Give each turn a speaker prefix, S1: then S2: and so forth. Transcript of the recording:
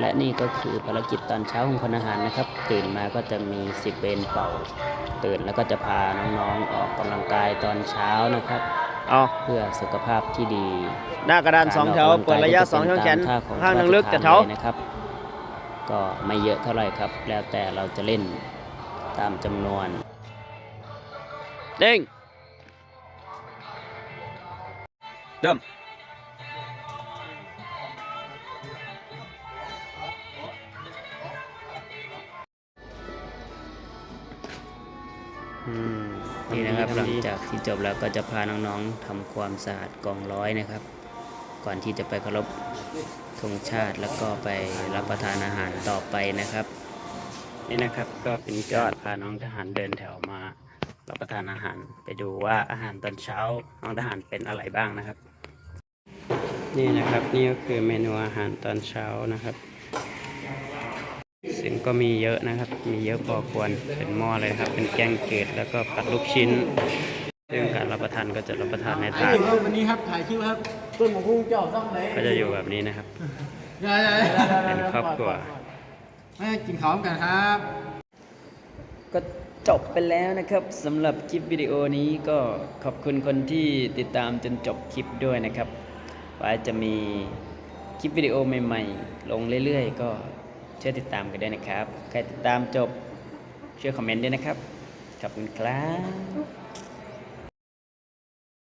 S1: และนี่ก็คือภารกิจตอนเช้าของพนักงานนะครับ ตื่นมาก็จะมีสิบเวนเป่า ตื่นแล้วก็จะพาน้องๆออกกำลังกายตอนเช้านะครับ
S2: เอา
S1: เพื่อสุขภาพที่ดี
S2: หน้ากระดานสองแถวเปิดระยะสองช่องแขน
S1: กรกำลังกยก็จะเป็ตมท่
S2: ข้างหนึ่งลึก
S1: พ
S2: จะ
S1: ระ
S2: เท้า
S1: ชทนลยนะครับ ก็ไม่เยอะเท่าไหร่ครับ แล้วแต่เราจะเล่นตามจำนวน
S2: เด้งเดิม
S1: นี่นะครับหลังจากที่จบแล้วก็จะพาน้องๆทำความสะอาดกองร้อยนะครับ ก่อนที่จะไปเคารพธงชาติแล้วก็ไปรับประทานอาหารต่อไปนะครับ นี่นะครับก็เป็นยอดพาน้องทหารเดินแถวมารับประทานอาหารไปดูว่าอาหารตอนเช้าน้องทหารเป็นอะไรบ้างนะครับ นี่นะครับนี่ก็คือเมนูอาหารตอนเช้านะครับ ซึ่งก็มีเยอะนะครับ มีเยอะพอควร เป็นหม้อเลยครับ เป็นแกงเกล็ดแล้วก็ผัดลูกชิ้น ซึ่งการรับประทานก็จะรับประทานในถาด
S3: วันนี้ครับ ถ่ายคลิปครับต้นหมกพุ่งเจ้าต้องไหน
S1: ก็จะอยู่แบบนี้นะครับ
S3: ได้ได้
S1: เป็นครอบครัว
S3: ให้กินข้าวกันครับ
S1: ก็จบไปแล้วนะครับสำหรับคลิปวิดีโอนี้ก็ขอบคุณคนที่ติดตามจนจบคลิปด้วยนะครับ ว่าจะมีคลิปวิดีโอใหม่ ๆ ลงเรื่อยๆ ก็ ช่วยติดตามกันด้วยนะครับ ใครติดตามจบช่วยคอมเมนต์ด้วยนะครับ ขอบคุณครับ